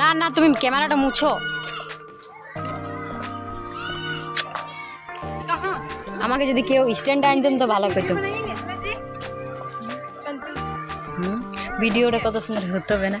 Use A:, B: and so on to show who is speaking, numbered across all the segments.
A: না না তুমি ক্যামেরাটা মুছো। আমাকে যদি কেউ স্ট্যান্ড আনতেন তো ভালো করতো ভিডিওটা কত সুন্দর হতে হবে না?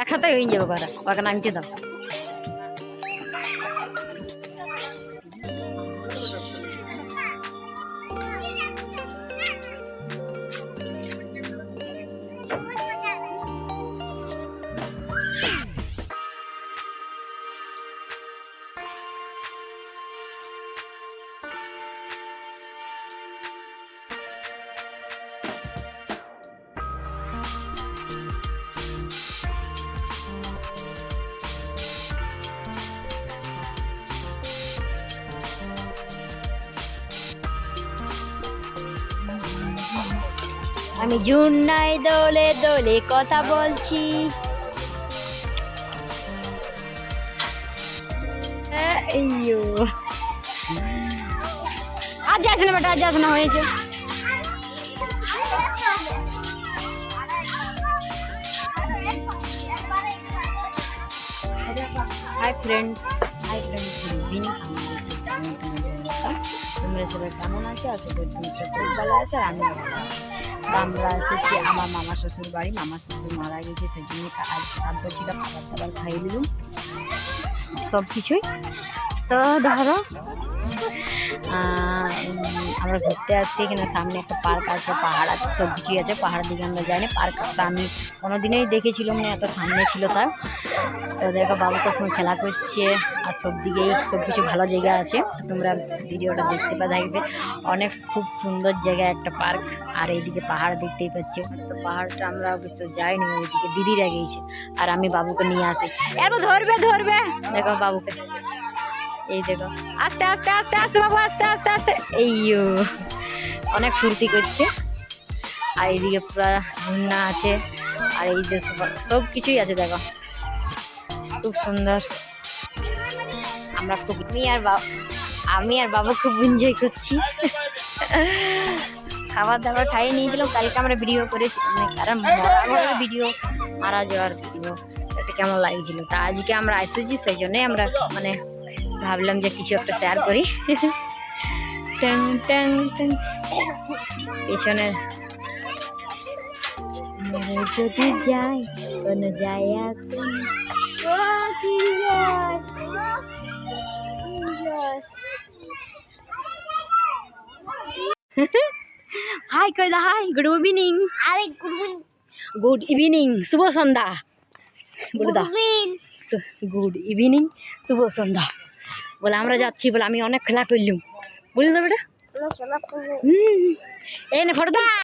A: একসাথে হয়ে যাবে ওরা ওকে নামতে দাও। আমি জুন্নাই দোলে দোলে কথা বলছি। আইয়ো। আজ যাস না বেটা, আজ যাস না, হয়েছে। হাই ফ্রেন্ড হাই ফ্রেন্ড তোমরা সবাই কেমন আছো আশা করি ভালো আছো আমি আমরা এসেছি আমার মামা শ্বশুর বাড়ি। মামা শ্বশুর মারা গেছে সেই জন্য আজ শান্ত ছিল খাবার দাবার খাইয়ে দিলুম সব কিছুই তো ধরো আমরা ঘুরতে আসছি এখানে সামনে একটা পার্ক আছে, পাহাড় আছে সব কিছুই আছে, পাহাড়ের দিকে আমরা যাইনি। পার্কটা আমি কোনোদিনই দেখেছিলাম না, এত সামনে ছিল তার। তো দেখো বাবুটার সঙ্গে খেলা করছে, আর সব দিকেই সব কিছু ভালো জায়গা আছে। তোমরা ভিডিওটা দেখতে পা থাকবে অনেক খুব সুন্দর জায়গা একটা পার্ক, আর এইদিকে পাহাড় দেখতেই পাচ্ছ। তো পাহাড়টা আমরা অবশ্য যাইনি, ওইদিকে দিদিরা গিয়েছে আর আমি বাবুকে নিয়ে আসি। এরপর ধরবে ধরবে। দেখো, বাবুকে এই দেখো আস্তে আস্তে আস্তে আস্তে, বাবু, আস্তে আস্তে আস্তে। এইও অনেক ফুর্তি করছে। আর এইদিকে পুরো ঝুন্না আছে, আর এই যে সব- কিছুই আছে, দেখো। খুব সুন্দর। আমরা খুব, আমি আর বাবা, আমি আর বাবা খুব এনজয় করছি। খাবার দাবার খাইয়ে নিয়েছিলাম, কালকে আমরা ভিডিও করেছি। মানে কারণ মরা ভিডিও মারা যাওয়ার ভিডিও এটা কেমন লাগছিল? তা আজকে আমরা এসেছি সেই জন্যই আমরা মানে ভাবলাম যে কিছু একটা শেয়ার করি। ট্যাং ট্যাং ট্যাং। পেছনে যদি যাই কোনো না। হাই কইদা হাই। গুড ইভিনিং
B: আরে গুড
A: ইভিনিং শুভ সন্ধ্যা।
B: গুড
A: ইভিনিং শুভ সন্ধ্যা। বলে আমরা যাচ্ছি বলে আমি অনেক খেলা করলুম। বুঝলি তো বেটা? হুম এই নে ফটো